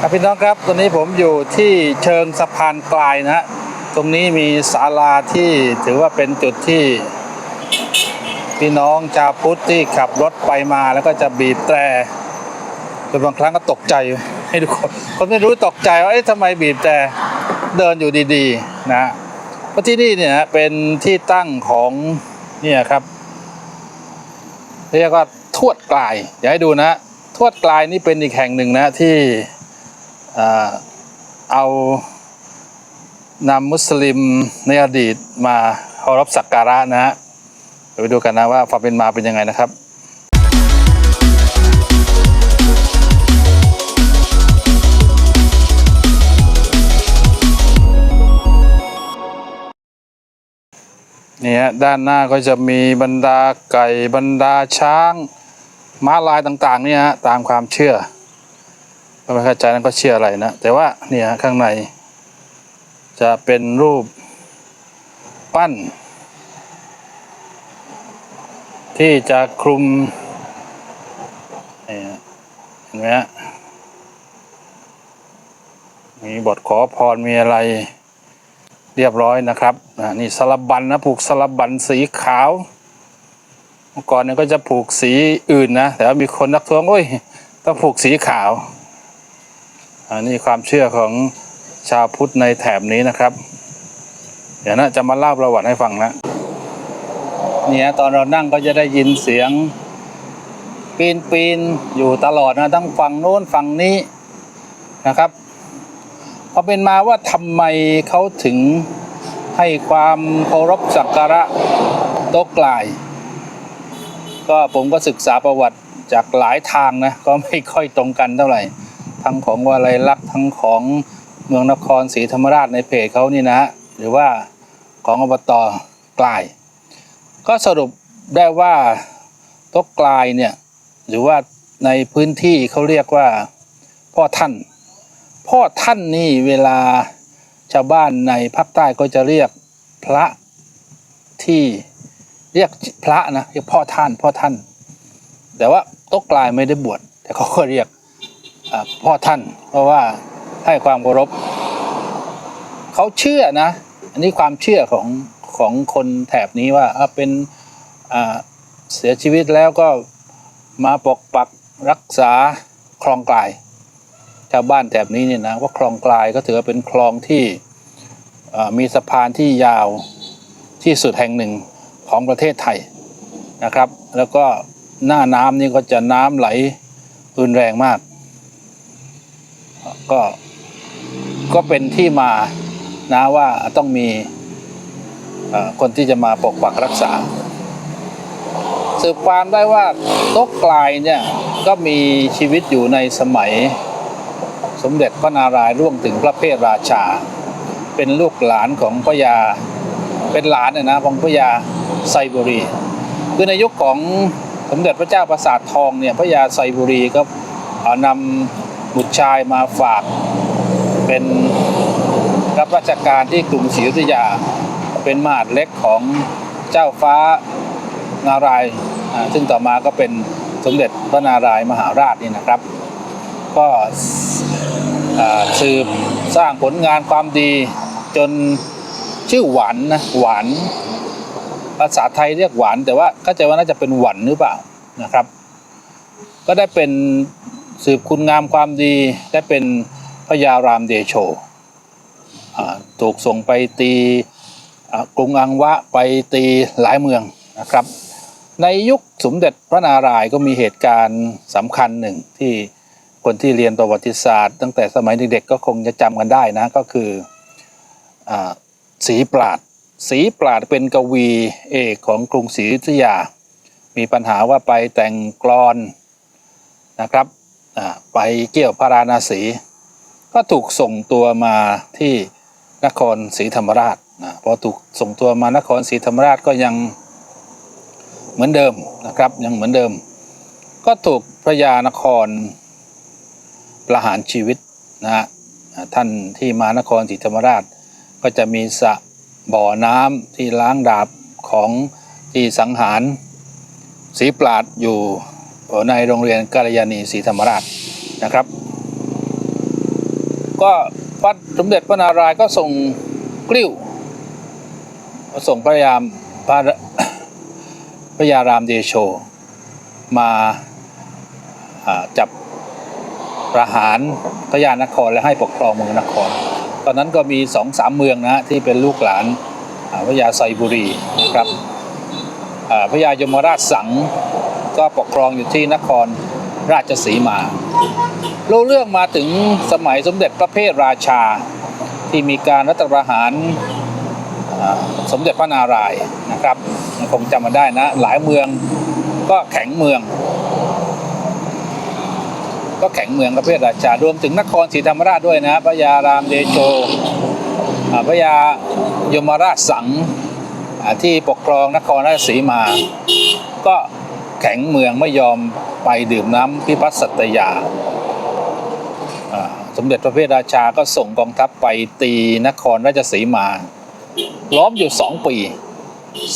ครับพี่น้องครับตอนนี้ผมอยู่ที่เชิงสะพานกลายนะฮะตรงนี้มีศาลาที่ถือว่าเป็นจุดที่ พี่น้องชาวพุทธที่ขับรถไปมาแล้วก็จะบีบแตรจนบางครั้งก็ตกใจให้ทุกคนคนไม่รู้ตกใจว่าเอ๊ะทำไมบีบแตรเดินอยู่ดีๆนะเพราะที่นี่เนี่ยเป็นที่ตั้งของเนี่ยครับ เรียกว่าทวดกลายเดี๋ยวให้ดูนะทวดกลายนี่เป็นอีกแห่งหนึ่งนะที่ เอานำมุสลิมในอดีตมาเคารพสักการะนะฮะไปดูกันนะว่าความเป็นมาเป็นยังไงนะครับนี่ฮะด้านหน้าก็จะมีบรรดาไก่บรรดาช้างม้าลายต่างๆเนี่ยฮะตามความเชื่อ ก็ไม่เข้าใจนั้นก็เชื่ออะไรนะ แต่ว่าเนี่ยฮะข้างใน จะเป็นรูปปั้น ที่จะคลุมนี่ฮะเห็นไหมฮะมีบทขอพรมีอะไรเรียบร้อยนะครับนี่สลับบันนะผูกสลับบันสีขาวเมื่อก่อนเนี่ยก็จะผูกสีอื่นนะ แต่ว่ามีคนนักท้วงโอ้ยต้องผูกสีขาว อันนี้ความเชื่อของชาวพุทธในแถบนี้นะครับ เดี๋ยวนะจะมาเล่าประวัติให้ฟังนะเนี่ยตอนเรานั่งก็จะได้ยินเสียง ปีนปีนอยู่ตลอดนะทั้งฝั่งโน้นฝั่งนี้นะครับพอเป็นมาว่าทำไมเขาถึงให้ความเคารพสักการะโต๊ะกลาย ก็ผมก็ศึกษาประวัติจากหลายทางนะ ก็ไม่ค่อยตรงกันเท่าไหร่ ทั้งของวาลัยลักษณ์ทั้งของเมืองนครศรีธรรมราชในเพจเขานี่นะหรือว่าของอบตกลาย ก็สรุปได้ว่าโต๊ะกลายเนี่ยหรือว่าในพื้นที่เขาเรียกว่าพ่อท่าน พ่อท่านนี่เวลาชาวบ้านในภาคใต้ก็จะเรียกพระที่เรียกพระนะเรียกพ่อท่านพ่อท่าน แต่ว่าโต๊ะกลายไม่ได้บวชแต่เขาก็เรียก พ่อท่าน เพราะว่าให้ความเคารพเขาเชื่อนะ อันนี้ความเชื่อของของคนแถบนี้ว่าเป็นเสียชีวิตแล้วก็มาปกปักรักษาคลองกลายชาวบ้านแถบนี้เนี่ยนะว่าคลองกลายก็ถือว่าเป็นคลองที่มีสะพานที่ยาวที่สุดแห่งหนึ่งของประเทศไทยนะครับ แล้วก็หน้าน้ำนี่ก็จะน้ำไหลรุนแรงมาก ก็ก็เป็นที่มานะว่าต้องมีคนที่จะมาปกปักรักษา สืบความได้ว่าโต๊ะกลายเนี่ยก็มีชีวิตอยู่ในสมัย สมเด็จพระนารายณ์ร่วงถึงพระเพทราชา เป็นลูกหลานของพระยาเป็นหลานเนี่ยนะของพระยาไซบุรี คือในยุคของสมเด็จพระเจ้าประสาททองเนี่ยพระยาไซบุรีก็นำ บุตรชายมาฝาก เป็นรับราชการที่กรุงศรีอยุธยา เป็นมหาดเล็กของเจ้าฟ้านารายซึ่งต่อมาก็เป็นสมเด็จพระนารายมหาราชนี่นะครับ ก็สืบสร้างผลงานความดีจนชื่อหวานนะหวานภาษาไทยเรียกหวาน แต่ว่าเข้าใจว่าน่าจะเป็นหวันหรือเปล่านะครับ ก็ได้เป็น สืบคุณงามความดีได้เป็นพระยารามเดโชถูกส่งไปตีกรุงอังวะไปตีหลายเมืองนะครับ ในยุคสมเด็จพระนารายณ์ก็มีเหตุการณ์สำคัญหนึ่งที่คนที่เรียนประวัติศาสตร์ ตั้งแต่สมัยเด็กๆก็คงจะจำกันได้นะก็คืออาสีปราดสีปราดเป็นกวีเอกของกรุงศรีอยุธยา มีปัญหาว่าไปแต่งกลอนนะครับ ไปเกี่ยวพาราณสี ก็ถูกส่งตัวมาที่นครศรีธรรมราชนะพอถูกส่งตัวมานครศรีธรรมราชก็ยังเหมือนเดิมนะครับยังเหมือนเดิม ก็ถูกพระยานครประหารชีวิตนะฮะท่านที่มานครศรีธรรมราช ก็จะมีสระบ่อน้ำที่ล้างดาบของที่สังหารศรีปราดอยู่ ในโรงเรียนกาลยานีศรีธรรมราชนะครับ ก็พระสมเด็จพระนารายณ์ก็ส่งกลิ้วส่งพระยามพระพระยารามเดโชมาจับประหารพระยานครและให้ปกครองเมืองนคร ตอนนั้นก็มีสองสามเมืองนะที่เป็นลูกหลานพระยาไซบุรีนะครับพระยายมราชสัง ก็ปกครองอยู่ที่นครราชสีมารู้เรื่องมาถึงสมัยสมเด็จพระเพทราชา ที่มีการรัฐประหารสมเด็จพระนารายณ์นะครับคงจำมาได้นะ หลายเมืองก็แข็งเมือง ก็แข็งเมืองพระเพทราชารวมถึงนครศรีธรรมราชด้วยนะพระยารามเดโชพระยายมราชสังที่ปกครองนครราชสีมา ก็ แข็งเมืองไม่ยอมไปดื่มน้ำพิพัฒน์สัตยา สมเด็จพระเพทราชาก็ส่งกองทัพไปตีนครราชสีมา ล้อมอยู่สองปี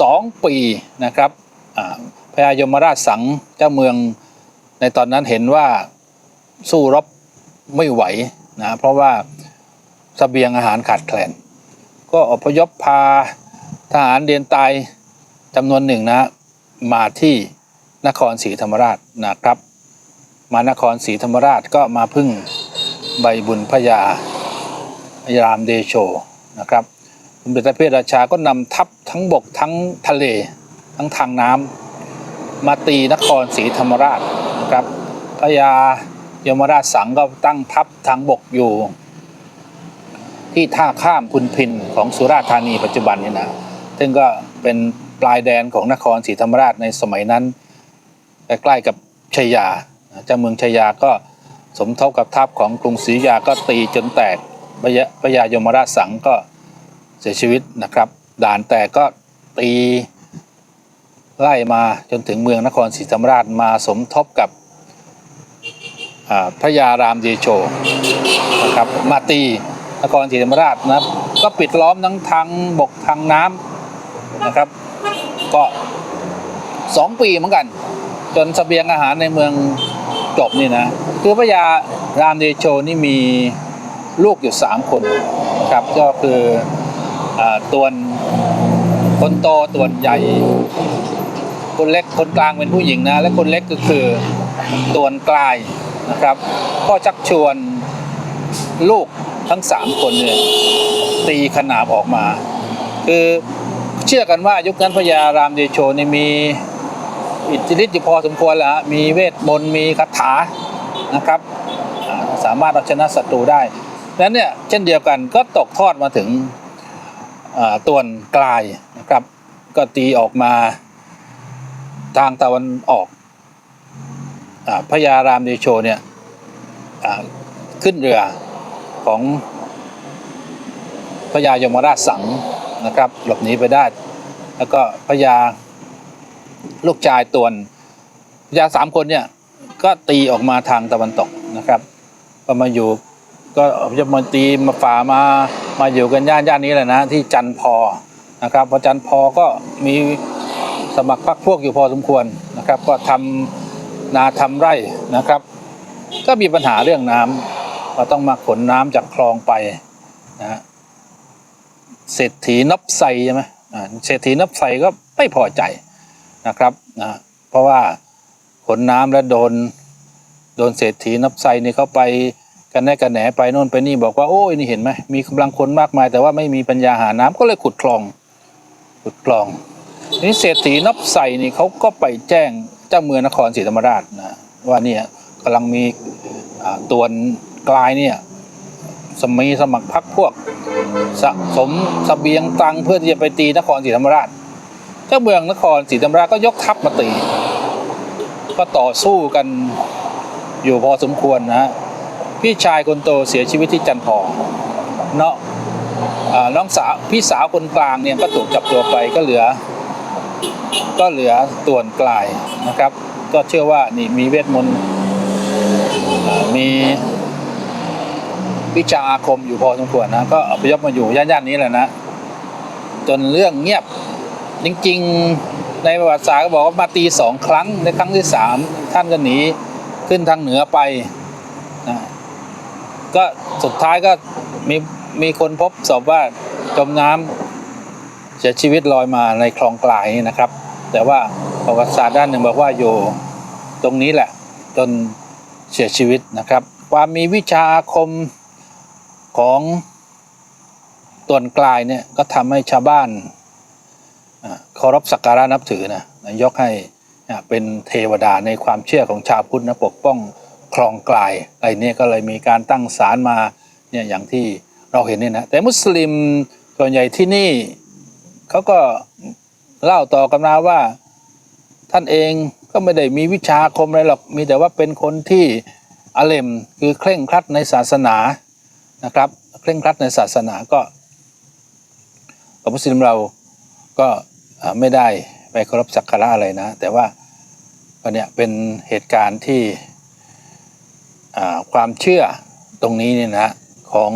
สองปีนะครับพญายมราชสังเจ้าเมืองในตอนนั้นเห็นว่าสู้รบไม่ไหวนะเพราะว่าสเสบียงอาหารขาดแคลน ก็อพยพพาทหารเดียนตายจำนวนหนึ่งนะมาที่ นครศรีธรรมราชนะครับ มานครศรีธรรมราชก็มาพึ่งใบบุญพญายรามเดโชนะครับสมเด็จพระเพทราชาก็นำทัพทั้งบกทั้งทะเลทั้งทางน้ำมาตีนครศรีธรรมราชนะครับพญายมราชสังก็ตั้งทัพทางบกอยู่ ที่ท่าข้ามพุนพินของสุราษฎร์ธานีปัจจุบันนี่นะซึ่งก็เป็นปลายแดนของนครศรีธรรมราชในสมัยนั้น ใกล้ๆกับชัยยาเจ้าเมืองชัยยาก็สมทบกับทัพของกรุงศรีอยุธยาก็ตีจนแตกพระยะพระยายมราชสังก็เสียชีวิตนะครับ ด่านแตกก็ตีไล่มาจนถึงเมืองนครศรีธรรมราชมาสมทบกับพระยารามเดโชนะครับมาตีนครศรีธรรมราชนะครับก็ปิดล้อมทั้งทางบกทางน้ำนะครับ ก็สองปีเหมือนกัน จนเสบียงอาหารในเมืองจบนี่นะ คือพระยารามเดโชนี่มีลูกอยู่สามคนครับก็คืออาตวนคนโตตัวนใหญ่ คนเล็กคนกลางเป็นผู้หญิงนะ และคนเล็กก็คือตัวนกลายนะครับก็ชักชวนลูกทั้งสามคนเนี่ยตีขนาบออกมา คือเชื่อกันว่ายุคนั้นพระยารามเดโชนี่มี อิทธิฤทธิ์อยู่พอสมควรแล้วฮะมีเวทมนต์มีคาถานะครับ สามารถเอาชนะศัตรูได้ดังนั้นเนี่ยเช่นเดียวกันก็ตกทอดมาถึงอ่าตวนกลายนะครับ ก็ตีออกมาทางตะวันออกอพระยารามเดโชเนี่ยขึ้นเรือของพระยายมราชสังนะครับ หลบหนีไปได้ แล้วก็พระยา ลูกชายตวนพญาสามคนเนี่ยก็ตีออกมาทางตะวันตกนะครับก็มาอยู่ก็จะมาตีมาฝ่ามามาอยู่กันย่านย่านนี้แหละนะที่จันพอนะครับพอจันพอก็มีสมัครพรรคพวกอยู่พอสมควรนะครับ ก็ทำนาทำไร่นะครับ ก็มีปัญหาเรื่องน้ำก็ต้องมาขนน้ำจากคลองไปนะฮะเศรษฐีนับไซใช่ไหมอ่าเศรษฐีนับไซก็ไม่พอใจ นะครับนะเพราะว่าขนน้ำแล้วโดนโดนเศรษฐีนับไซนี่เขาไปกันแน่กันแหนไปโน่นไปนี่บอกว่าโอ้ยนี่เห็นไหมมีกำลังคนมากมาย แต่ว่าไม่มีปัญญาหาน้ำก็เลยขุดคลองขุดคลองนี้เศรษฐีนับไซนี่เขาก็ไปแจ้งเจ้าเมืองนครศรีธรรมราชนะว่าเนี่ยกำลังมีตัวนกลายเนี่ยสมีสมัครพรรคพวกสะสมเสบียงตังเพื่อที่จะไปตีนครศรีธรรมราช จ้าเมืองนครศรีธรรมราชก็ยกทัพมาตี ก็ต่อสู้กันอยู่พอสมควรนะฮะพี่ชายคนโตเสียชีวิตที่จันทองเนาะน้องสาวพี่สาวคนกลางเนี่ยก็ถูกจับตัวไปก็เหลือ ก็เหลือต่วนกลายนะครับ ก็เชื่อว่านี่มีเวทมนต์มีวิชาอาคมอยู่พอสมควรนะ ก็อพยพมาอยู่ย่านๆนี้แหละนะ จนเรื่องเงียบ จริงๆในประวัติศาสตร์ก็บอกว่ามาตีสองครั้งในครั้งที่สามท่านก็หนีขึ้นทางเหนือไปนะก็สุดท้ายก็มีมีคนพบศพว่าจมน้ำเสียชีวิตลอยมาในคลองกลายนี่นะครับ แต่ว่าประวัติศาสตร์ด้านหนึ่งบอกว่าอยู่ตรงนี้แหละ จนเสียชีวิตนะครับ ความมีวิชาอาคมของตวนกลายเนี่ยก็ทำให้ชาวบ้าน เคารพสักการะนับถือนะยกให้เป็นเทวดาในความเชื่อของชาวพุทธนะปกป้องคลองกลายอะไรเนี่ยก็เลยมีการตั้งศาลมาเนี่ยอย่างที่เราเห็นเนี่ยนะแต่มุสลิมส่วนใหญ่ที่นี่เขาก็เล่าต่อกันมาว่าท่านเองก็ไม่ได้มีวิชาคมอะไรหรอกมีแต่ว่าเป็นคนที่อาเลมคือเคร่งครัดในศาสนานะครับเคร่งครัดในศาสนาก็กับมุสลิมเราก็ ไม่ได้ไปเคารพสักการะอะไรนะ แต่ว่าก็เนี่ยเป็นเหตุการณ์ที่ความเชื่อตรงนี้เนี่ยนะของ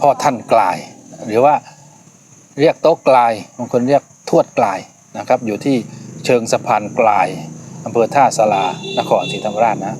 พ่อท่านกลาย หรือว่าเรียกโต๊ะกลายบางคนเรียกทวดกลายนะครับ อยู่ที่เชิงสะพานกลายอำเภอท่าสลานครศรีธรรมราชนะ